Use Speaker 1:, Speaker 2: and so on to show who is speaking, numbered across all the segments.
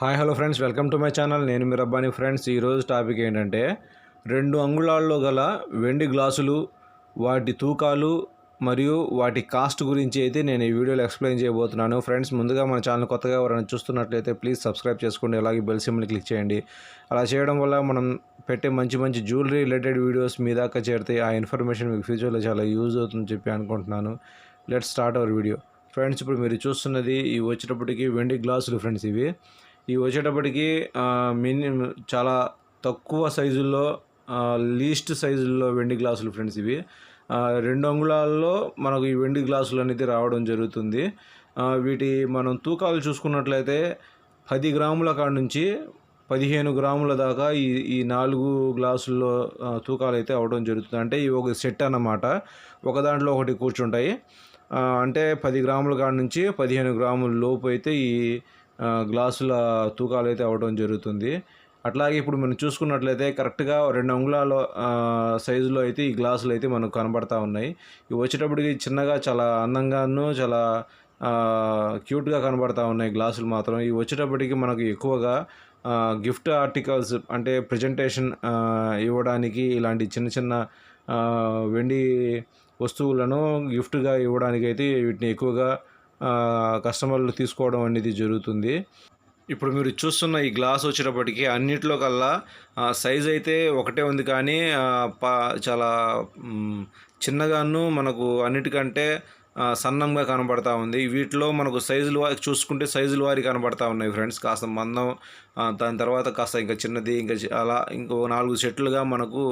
Speaker 1: Hi hello friends. Welcome to my channel. నేను మీ Rabbani. Friends ఈరోజు టాపిక్ ఏంటంటే రెండు అంగుళాల్లో గల వెండి గ్లాసులు వాటి తూకాలు మరియు వాటి కాస్ట్ గురించి అయితే నేను ఈ వీడియోలో ఎక్స్ప్లెయిన్ చేయబోతున్నాను. ఫ్రెండ్స్ ముందుగా మన ఛానల్ కొత్తగా ఎవరైనా చూస్తున్నట్లయితే ప్లీజ్ సబ్స్క్రైబ్ చేసుకోండి. అలాగే బెల్ సిమ్ని క్లిక్ చేయండి. అలా చేయడం వల్ల మనం పెట్టే మంచి మంచి జ్యువెలరీ రిలేటెడ్ వీడియోస్ మీ దాకా చేరితే ఆ ఇన్ఫర్మేషన్ మీకు ఫ్యూచర్లో చాలా యూజ్ అవుతుందని చెప్పి అనుకుంటున్నాను. Let start our video. Friends ఇప్పుడు మీరు చూస్తున్నది ఇవి వచ్చేటప్పటికి వెండి గ్లాసులు ఫ్రెండ్స్ ఇవి. ఇవి వచ్చేటప్పటికి మినిమం చాలా తక్కువ సైజుల్లో లీస్ట్ సైజుల్లో వెండి గ్లాసులు ఫ్రెండ్స్ ఇవి. రెండు అంగుళాల్లో మనకు ఈ వెండి గ్లాసులు అనేది రావడం జరుగుతుంది. వీటి మనం తూకాలు చూసుకున్నట్లయితే పది గ్రాముల కాడ నుంచి పదిహేను గ్రాముల దాకా ఈ ఈ నాలుగు గ్లాసుల్లో తూకాలు అయితే అవడం జరుగుతుంది. అంటే ఇవి ఒక సెట్ అన్నమాట. ఒక దాంట్లో ఒకటి కూర్చుంటాయి. అంటే పది గ్రాముల కాడ నుంచి పదిహేను గ్రాముల లోపు అయితే ఈ గ్లాసుల తూకాలు అయితే అవ్వడం జరుగుతుంది. అట్లాగే ఇప్పుడు మనం చూసుకున్నట్లయితే కరెక్ట్గా రెండు అంగుళాల సైజులో అయితే ఈ గ్లాసులు అయితే మనకు కనబడతా ఉన్నాయి. ఇవి వచ్చేటప్పటికి చిన్నగా చాలా అందంగాను చాలా క్యూట్గా కనబడతా ఉన్నాయి గ్లాసులు మాత్రం. ఇవి వచ్చేటప్పటికి మనకు ఎక్కువగా గిఫ్ట్ ఆర్టికల్స్ అంటే ప్రజెంటేషన్ ఇవ్వడానికి ఇలాంటి చిన్న చిన్న వెండి వస్తువులను గిఫ్ట్గా ఇవ్వడానికి అయితే వీటిని ఎక్కువగా కస్టమర్లు తీసుకోవడం అనేది జరుగుతుంది. ఇప్పుడు మీరు చూస్తున్న ఈ గ్లాస్ వచ్చేటప్పటికి అన్నిట్లో కల్లా సైజ్ అయితే ఒకటే ఉంది కానీ పా చాలా చిన్నగాను మనకు అన్నిటికంటే సన్నంగా కనబడతా ఉంది. వీటిలో మనకు సైజులు వారి చూసుకుంటే సైజులు వారి కనబడతా ఉన్నాయి ఫ్రెండ్స్. కాస్త మందం దాని తర్వాత కాస్త ఇంకా చిన్నది ఇంకా అలా ఇంకో నాలుగు సెట్లుగా మనకు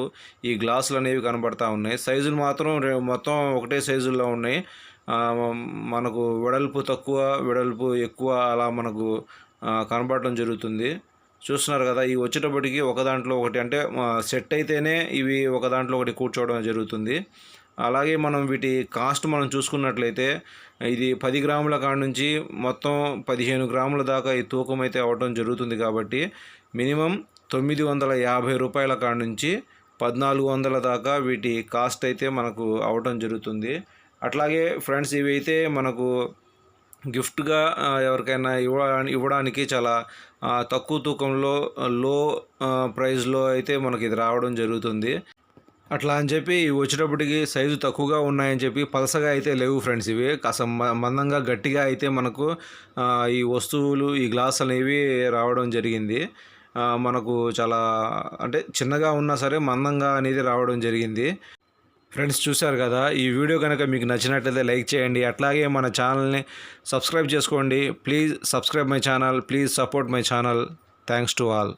Speaker 1: ఈ గ్లాసులు అనేవి కనబడతా ఉన్నాయి. సైజులు మాత్రం మొత్తం ఒకటే సైజుల్లో ఉన్నాయి. మనకు వెడల్పు తక్కువ వెడల్పు ఎక్కువ అలా మనకు కనబడటం జరుగుతుంది. చూస్తున్నారు కదా ఇవి వచ్చేటప్పటికి ఒక దాంట్లో ఒకటి అంటే సెట్ అయితేనే ఇవి ఒక దాంట్లో ఒకటి కూర్చోవడం జరుగుతుంది. అలాగే మనం వీటి కాస్ట్ మనం చూసుకున్నట్లయితే ఇది పది గ్రాముల కాడ నుంచి మొత్తం పదిహేను గ్రాముల దాకా ఈ తూకం అయితే అవ్వటం జరుగుతుంది కాబట్టి మినిమం తొమ్మిది వందల యాభై రూపాయల కాడ నుంచి పద్నాలుగు వందల దాకా వీటి కాస్ట్ అయితే మనకు అవటం జరుగుతుంది. అట్లాగే ఫ్రెండ్స్ ఇవి అయితే మనకు గిఫ్ట్గా ఎవరికైనా ఇవ్వ ఇవ్వడానికి చాలా తక్కువ తూకంలో లో ప్రైస్లో అయితే మనకి ఇది రావడం జరుగుతుంది. అట్లా అని చెప్పి ఇవి వచ్చేటప్పటికి సైజు తక్కువగా ఉన్నాయని చెప్పి పలసగా అయితే లేవు ఫ్రెండ్స్ ఇవి. కాస్త మ- మందంగా గట్టిగా అయితే మనకు ఈ వస్తువులు ఈ గ్లాస్ అనేవి రావడం జరిగింది. మనకు చాలా అంటే చిన్నగా ఉన్నా సరే మందంగా అనేది రావడం జరిగింది. ఫ్రెండ్స్ చూశారు కదా ఈ వీడియో కనుక మీకు నచ్చినట్లయితే లైక్ చేయండి. అట్లాగే మన ఛానల్ని సబ్స్క్రైబ్ చేసుకోండి. Please subscribe my channel please support my channel. Thanks to all.